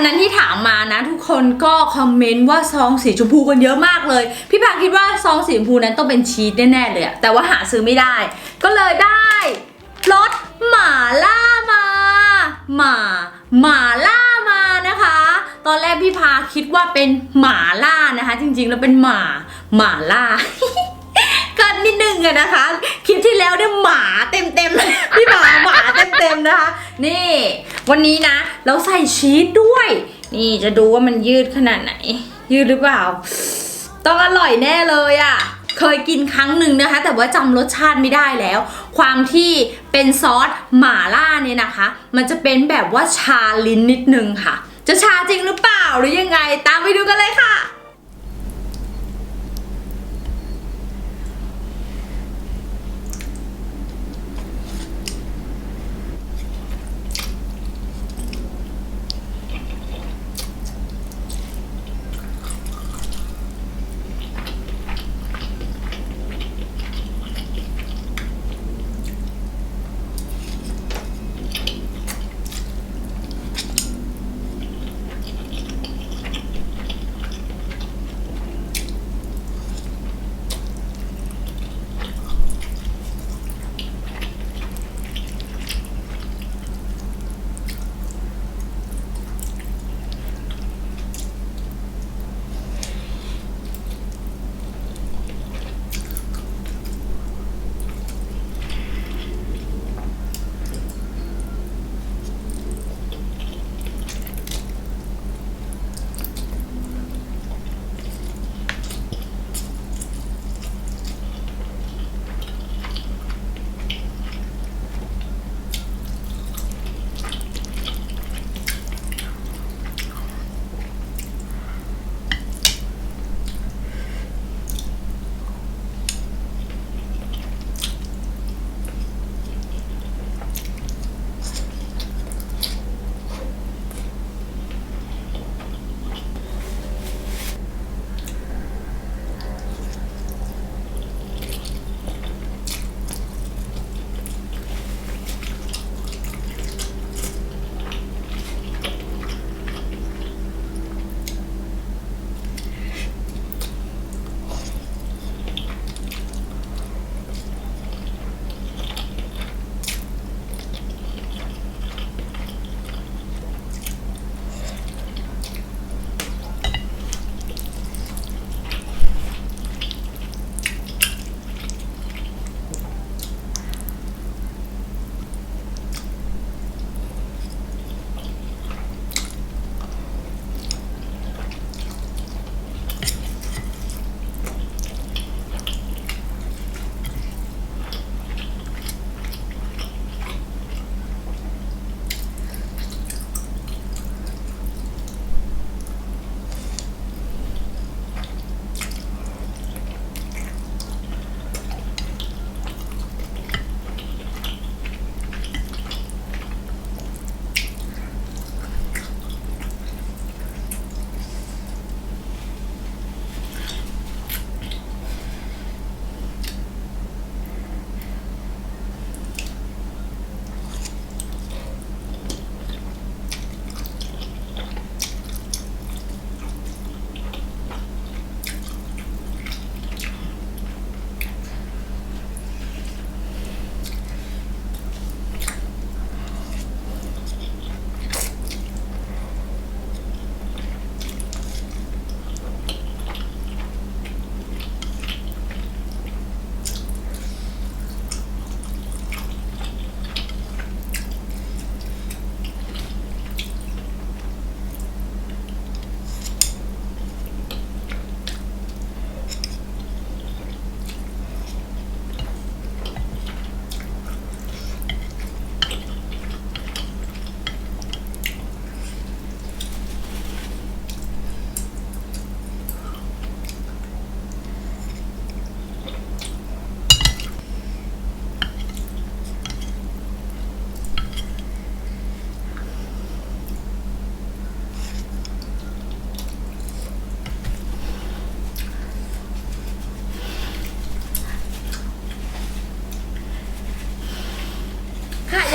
วันนั้นที่ถามมานะ ทุกคนก็คอมเมนต์ว่าซองสีชมพูกันเยอะมากเลย พี่พาคิดว่าซองสีชมพูนั้นต้องเป็นชีสแน่ๆเลยอะแต่ว่าหาซื้อไม่ได้ ก็เลยได้รสหมาล่ามาหมาหมาล่ามานะคะ ตอนแรกพี่พาคิดว่าเป็นหมาล่านะคะ จริงๆแล้วเป็นหมาหมาล่า นิดนึงอะนะคะ คลิปที่แล้วเนี่ยหมาเต็มเต็มๆพี่หมาหมาเต็มเต็มๆนะคะ นี่ วันนี้นะ เราใส่ชีสด้วย นี่จะดูว่ามันยืดขนาดไหน ยืดหรือเปล่า ต้องอร่อยแน่เลยอะเคยกินครั้งหนึ่งนะคะ แต่ว่าจำรสชาติไม่ได้แล้ว ความที่เป็นซอสหม่าล่าเนี่ยนะคะ มันจะเป็นแบบว่าชาลิ้นนิดนึงค่ะ จะชาจริงหรือเปล่าหรือยังไง ตามไปดูกันเลยค่ะ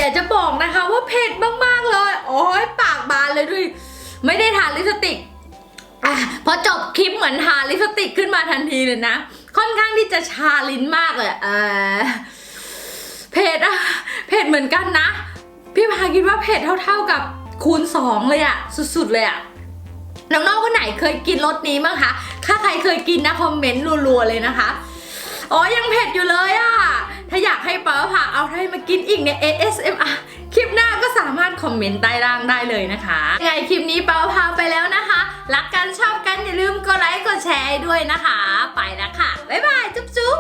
แต่จะบอกนะคะว่าเผ็ดมากๆเลย โอ้ยปากบานเลยด้วย ไม่ได้ทานลิปสติกอะพอจบคลิปเหมือนทานลิปสติกขึ้นมาทันทีเลยนะ ค่อนข้างที่จะชาลิ้นมากเลยเออเผ็ดอะเผ็ดเหมือนกันนะ พี่พาคิดว่าเผ็ดเท่า ๆกับคูณ 2 เลยอะสุดๆเลยอะน้องๆคนไหนเคยกินรสนี้มั้งคะถ้าใครเคยกินนะคอมเมนต์รัวๆเลยนะคะ อ๋อยังเผ็ดอยู่เลยอะ ถ้าอยากให้ป้าผ่าเอาให้มากินอีกเนี่ย ASMR คลิปหน้าก็สามารถคอมเมนต์ใต้ล่างได้เลยนะคะยังไงคลิปนี้ป้าพาไปแล้วนะคะ รักกันชอบกันอย่าลืมกดไลค์กดแชร์ด้วยนะคะ ไปแล้วค่ะ บ๊ายบาย จุ๊บจุ๊บ